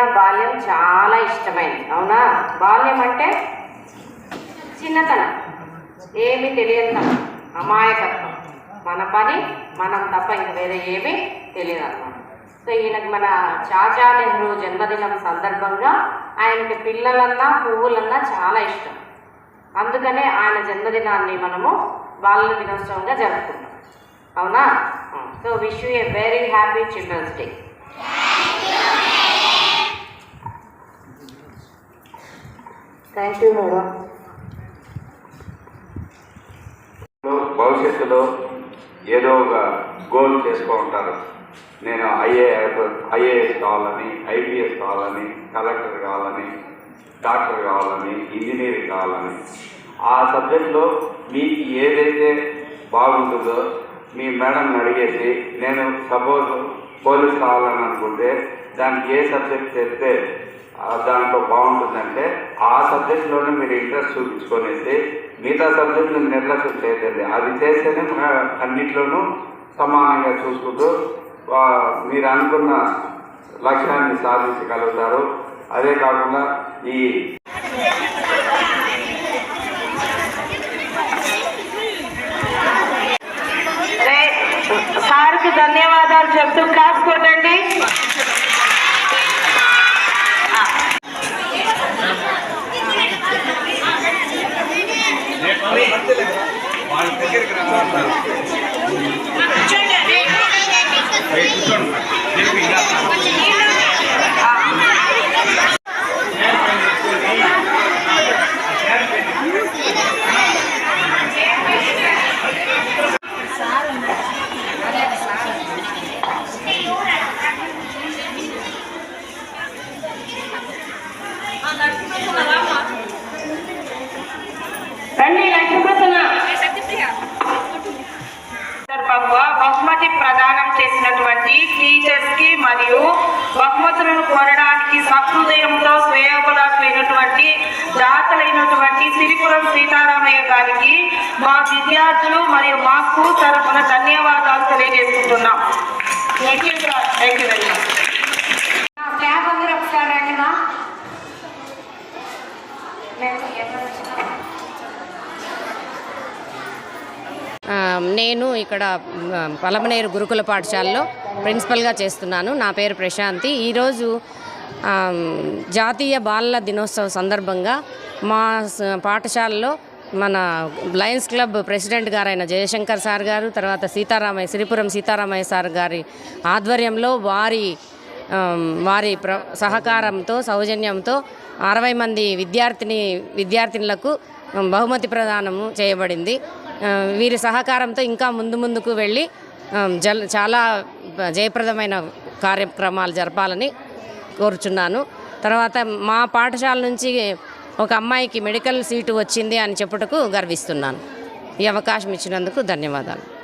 ఎవరికైనా బాల్యం చాలా ఇష్టమైంది. అవునా? బాల్యం అంటే చిన్నతనం. ఏమి తెలియదు అమాయకత్వం. మన పని మనం తప్ప ఇంక వేరే ఏమీ తెలియదు అన్నమాట సో ఈయనకి మన చాచా నెహ్రూ జన్మదినం సందర్భంగా ఆయనకి పిల్లలన్నా పువ్వులన్నా చాలా ఇష్టం. అందుకనే ఆయన జన్మదినాన్ని మనము బాలల దినోత్సవంగా జరుపుకుంటాం. అవునా? So wish you a very happy children's day. Thank you madam భవిష్యత్తులో ఏదో ఒక గోల్ చేసుకో ఉంటారు. నేను ఐఏ ఐఏఎస్ కావాలని ఐపీఎస్ కావాలని కలెక్టర్ కావాలని డాక్టర్ కావాలని ఇంజనీర్ కావాలని. ఆ సబ్జెక్ట్లో మీకు ఏదైతే బాగుంటుందో మీ మేడం అడిగేసి నేను సపోజ్ పోలీస్ కావాలని అనుకుంటే దానికి ఏ సబ్జెక్ట్ చేస్తే దాంట్లో బాగుంటుందంటే ఆ సబ్జెక్ట్లోనే మీరు ఇంట్రెస్ట్ చూపించుకొనేసి మిగతా సబ్జెక్టులు నిర్లక్ష్యం చేయలేదు అది చేస్తేనే అన్నిట్లోనూ సమానంగా చూసుకుంటూ మీరు అనుకున్న లక్ష్యాన్ని సాధించగలుగుతారు. అదే కాకుండా ఈ సార్కి ధన్యవాదాలు చెప్తూ క్లాస్ మరియు బహుమతులను కోరడానికి సహృదయంతో శ్రేయోపదాసులైనటువంటి దాతలైనటువంటి సిరిపురం సీతారామయ్య గారికి మా విద్యార్థులు మరియు మా స్కూల్ తరఫున ధన్యవాదాలు తెలియజేసుకుంటున్నాం. Thank you thank you very much నేను ఇక్కడ పలమనేరు గురుకుల పాఠశాలలో ప్రిన్సిపల్గా చేస్తున్నాను. నా పేరు ప్రశాంతి. ఈరోజు జాతీయ బాలల దినోత్సవం సందర్భంగా మా పాఠశాలలో మన లయన్స్ క్లబ్ ప్రెసిడెంట్ గారైన జయశంకర్ సార్ గారు తర్వాత సీతారామయ్య సిరిపురం సీతారామయ్య సార్ గారి ఆధ్వర్యంలో వారి వారి ప్ర సహకారంతో సౌజన్యంతో అరవై మంది విద్యార్థిని విద్యార్థినులకు బహుమతి ప్రదానము చేయబడింది. వీరి సహకారంతో ఇంకా ముందు ముందుకు వెళ్ళి జల్ చాలా జయప్రదమైన కార్యక్రమాలు జరపాలని కోరుచున్నాను. తర్వాత మా పాఠశాల నుంచి ఒక అమ్మాయికి మెడికల్ సీటు వచ్చింది అని చెప్పుటకు గర్విస్తున్నాను. ఈ అవకాశం ఇచ్చినందుకు ధన్యవాదాలు.